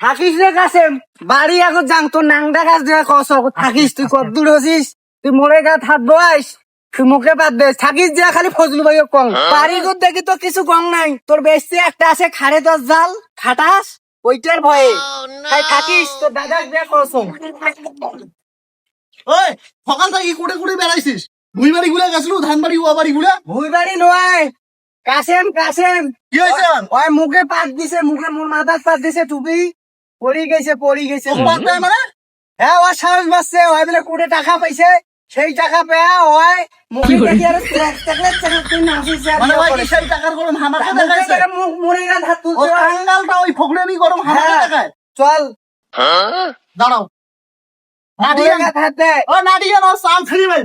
থাকিস রে কাসেম বাড়ি এখন যাং তোর গাছ দিয়ে কস থাকিস তুই কত দূর হছিস? তুই মোরে গা হাত বয়স তুই মুখে বাদ দে। থাকিস দিয়া খালি ফজলু ভাই কং। বাড়ি ঘর দেখি তো কিছু কং নাই। তোর বেশি একটা আছে খাড়ে দশ জাল খাটাস ওইটার ভয়ে। তাই থাকিস তোর দাদা দিয়ে কস ওই সকাল থেকে কুড়ে কুড়ে বেড়াইছিস ভুই বাড়ি গুলা গেছিল ধান বাড়ি ওয়া বাড়ি গুলা ভুই বাড়ি নয় কাসেম কাসেম কি হয়েছে ওই মুখে পাত দিছে মুখে মোর মাথার পাত দিছে টুপি পড়ি গেছে পড়ি গেছে। মানে? হ্যাঁ ওর সাহস বাড়ছে ওই বলে কোটি টাকা পাইছে সেই টাকা পেয়ে ওই মুখে দেখি আর তুই মানে ওই কি করিস। সেই টাকার গরম হামাকে মুখে মুখ মুড়ে গেল হাত ও তুলছে। ওই ফকড়েনি গরম হামাকে হ্যাঁ। চল। দাঁড়াও। মুড়ে হাত দে। ও নাডিয়ান ও সাম ফ্রিবে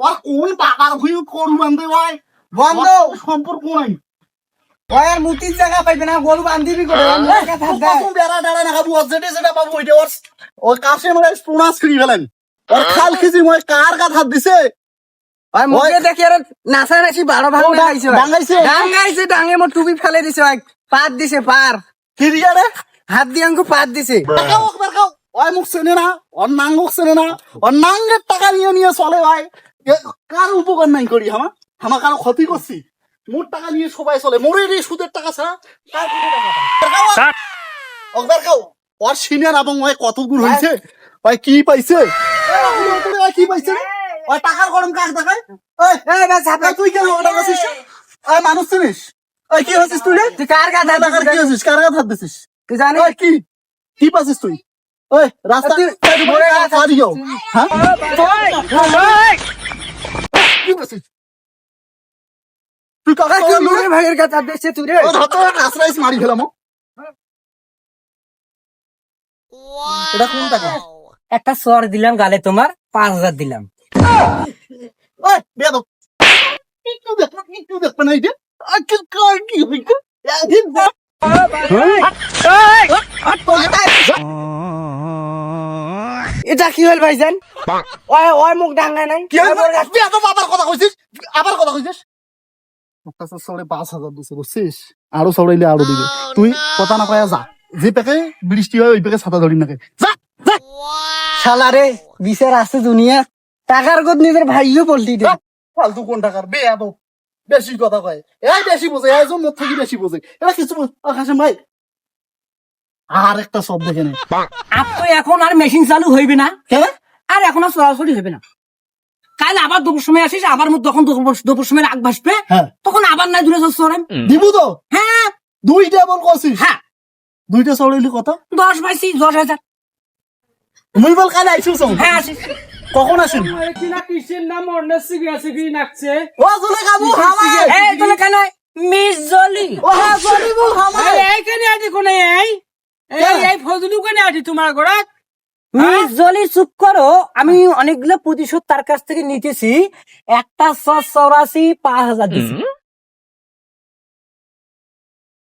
ওর কোন টাকার ভুই করু বান্ধে ভাই বন্ধ। সম্পর্ক নাই। আর মুতির জায়গা পাইবে না গরু বান্ধিবি করে কত বেড়া টেড়া না খাব যেটা যেটা পাবো ওইটা ওর ওর কাছে মানে প্রনাস করি ফেলেন। ওর খাল খিচি মই কার কাত হাত দিছে? ওই মুখে দেখি আর নাচা নাচি বারো ভাগ ও। ডাঙাইছে? ডাঙাইছে ডাঙে মোর টুপি ফেলে দিছে ওই। পাত দিছে পার। কি দিয়া রে হাত দিয়ে আঙ্কু পাত দিছে। একবার খাও ওই মুখ চেনে না ওর নাঙ্গক চেনে না। ওর নাঙ্গের টাকা নিয়ে নিয়ে চলে ভাই কার উপকার নাই করি হামা। হামা কারও ক্ষতি করছি। মোর টাকা নিয়ে সবাই চলে মোরে রে সুদের টাকা ছাড়া টাকা? খাও ওর সিনিয়র এবং ওই কত দূর হয়েছে ওই কি পাইছে কি পাইছে ওই টাকার গরম কাক দেখায় ওই এই তুই কেন ওটা আছিস ওই মানুষ চিনিস ওই কি হচ্ছিস তুই রে তুই কার হাত টাকার কি হচ্ছিস কার হাত দিছিস তুই জানিস ওই কি কি পাচ্ছিস তুই ওই রাস্তা তুই- তুই মরে গেছে সারি যাও হ্যাঁ কি পাচ্ছিস তুই কাকা কি লুড়ে ভাইয়ের কাছে হাত দিচ্ছে তুই রে। ও ধরতো আশ্রয়স মারি ফেলাম এটা কোন টাকা একটা সর দিলাম গালে তোমার পাঁচ হাজার দিলাম। ওই বেদ একটু দেখ একটু দেখ না এটা কার কি একদিন এটা কি হল ভাইজান? ওই ওই মুখ ডাঙ্গায় নাই? কি আবার কথা কইছিস আবার কথা কইছিস পাঁচ হাজার দিছে বুঝছিস আরও আরও দিবে। তুই কথা না যা। যে পেকে বৃষ্টি হয় ওই পেকে ছাতা ধরি নাকে যা যা। শালা বিচার আছে দুনিয়া। টাকার গদ নিজের ভাইও পল্টি দে। ফালতু কোন টাকার বে এত বেশি কথা কয়। এই বেশি বোঝে একজন মোট থেকে বেশি বোঝে এটা কিছু হাসেম ভাই। আর একটা সব দেখে নে আর তো এখন আর মেশিন চালু হইবে না। কেন আর এখন আর সরাসরি হবে না। কাল আবার দুপুর সময় আসিস আবার যখন দুপুর- দুপুর সময় রাগ ভাসবে হ্যাঁ। তখন আবার নাই দূরে সরেন দিব তো? হ্যাঁ। দুইটা বল কছিস হ্যাঁ। দুইটা চড়াইলি কত? দশ পাইছি দশ হাজার। মুই বল কালে আইছিস হ্যাঁ আসিস। কখন আসেন কিনা কিসের নাম অন্য নাকছে ও কাবু হামা এই তোলে কেন মিস জলি। ও হাসলি বল হামা এইখানে আছি কোনে এই? এই এই ফজলু কেনে আছি তোমার ঘরে মিস জলি চুপ করো। আমি অনেকগুলো প্রতিশোধ তার কাছ থেকে নিতেছি। একটা চৌরাশি পাঁচ হাজার দিছি।